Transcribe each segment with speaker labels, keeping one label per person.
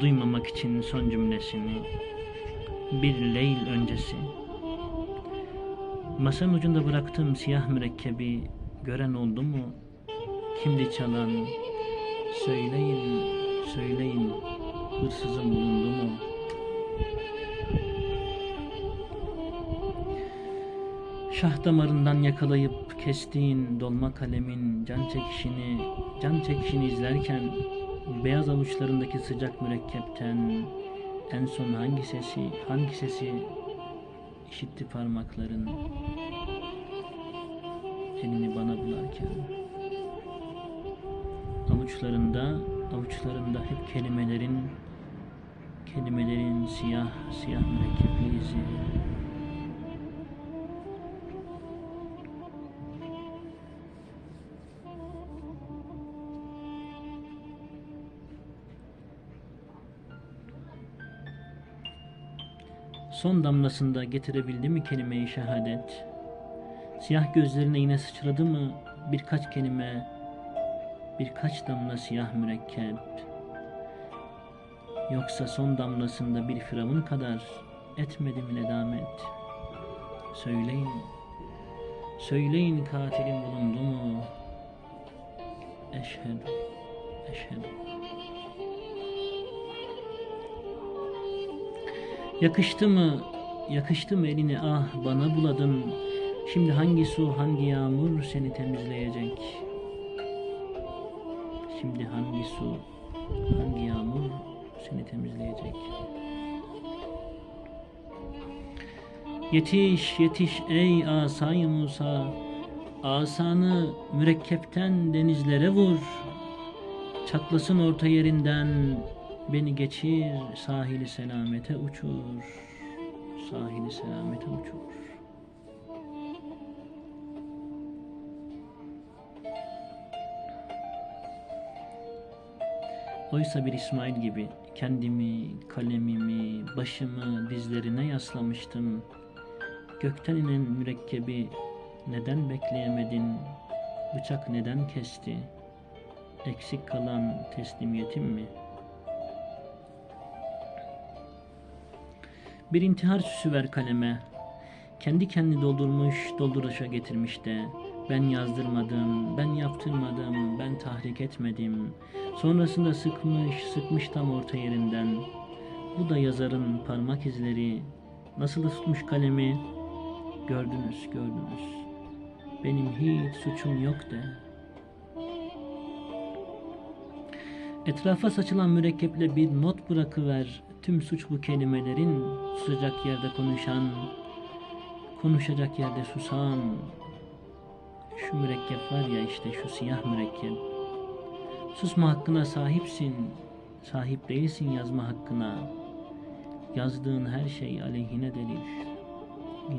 Speaker 1: Duymamak için son cümlesini bir leyl öncesi Masanın ucunda bıraktığım siyah mürekkebi gören oldu mu? Kimdi çalan? Söyleyin, söyleyin hırsızım bulundu mu? Şah damarından yakalayıp kestiğin dolma kalemin can çekişini, can çekişini izlerken beyaz avuçlarındaki sıcak mürekkepten en son hangi sesi, hangi sesi işitti parmakların? Elini bana bularken. Avuçlarında avuçlarında hep kelimelerin kelimelerin siyah siyah mürekkepli izi Son damlasında getirebildi mi kelimeyi şehadet? Siyah gözlerine yine sıçradı mı birkaç kelime, birkaç damla siyah mürekkep? Yoksa son damlasında bir firavun kadar etmedi mi nedamet? Söyleyin, söyleyin katilin bulundu mu? Eşhedü, eşhedü. Yakıştı mı, yakıştı mı eline ah bana buladın. Şimdi hangi su, hangi yağmur seni temizleyecek? Şimdi hangi su, hangi yağmur seni temizleyecek? Yetiş, yetiş ey asay Musa. Asanı mürekkepten denizlere vur. Çatlasın orta yerinden Beni geçir sahili selamete uçur Sahili selamete uçur Oysa bir İsmail gibi kendimi, kalemimi, başımı dizlerine yaslamıştım. Gökten inen mürekkebi neden bekleyemedin? Bıçak neden kesti? Eksik kalan teslimiyetim mi?'' Bir intihar süsü ver kaleme. Kendi kendini doldurmuş, dolduruşa getirmiş de. Ben yazdırmadım, ben yaptırmadım, ben tahrik etmedim. Sonrasında sıkmış, sıkmış tam orta yerinden. Bu da yazarın parmak izleri. Nasıl tutmuş kalemi? Gördünüz, gördünüz. Benim hiç suçum yok de. Etrafa saçılan mürekkeple bir not bırakıver. Tüm suç bu kelimelerin susacak yerde konuşan, konuşacak yerde susan. Şu mürekkep var ya işte şu siyah mürekkep. Susma hakkına sahipsin, sahip değilsin yazma hakkına. Yazdığın her şey aleyhine delil.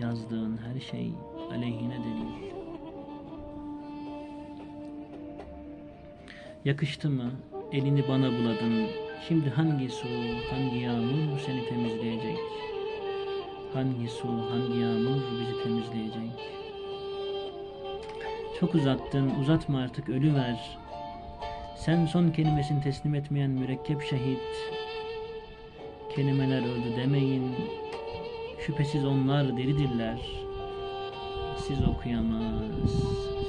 Speaker 1: Yazdığın her şey aleyhine delil. Yakıştı mı? Elini bana buladın. Şimdi hangi su, hangi yağmur seni temizleyecek? Hangi su, hangi yağmur bizi temizleyecek? Çok uzattın, uzatma artık ölüver. Sen son kelimesini teslim etmeyen mürekkep şehit. Kelimeler öldü demeyin. Şüphesiz onlar diridirler. Siz okuyamaz,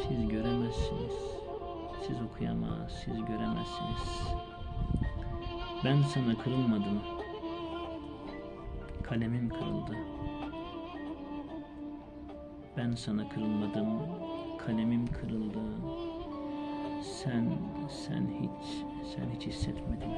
Speaker 1: siz göremezsiniz. Siz okuyamaz, siz göremezsiniz. Ben sana kırılmadım. Kalemim kırıldı. Ben sana kırılmadım. Kalemim kırıldı. Sen, sen hiç, sen hiç hissetmedin.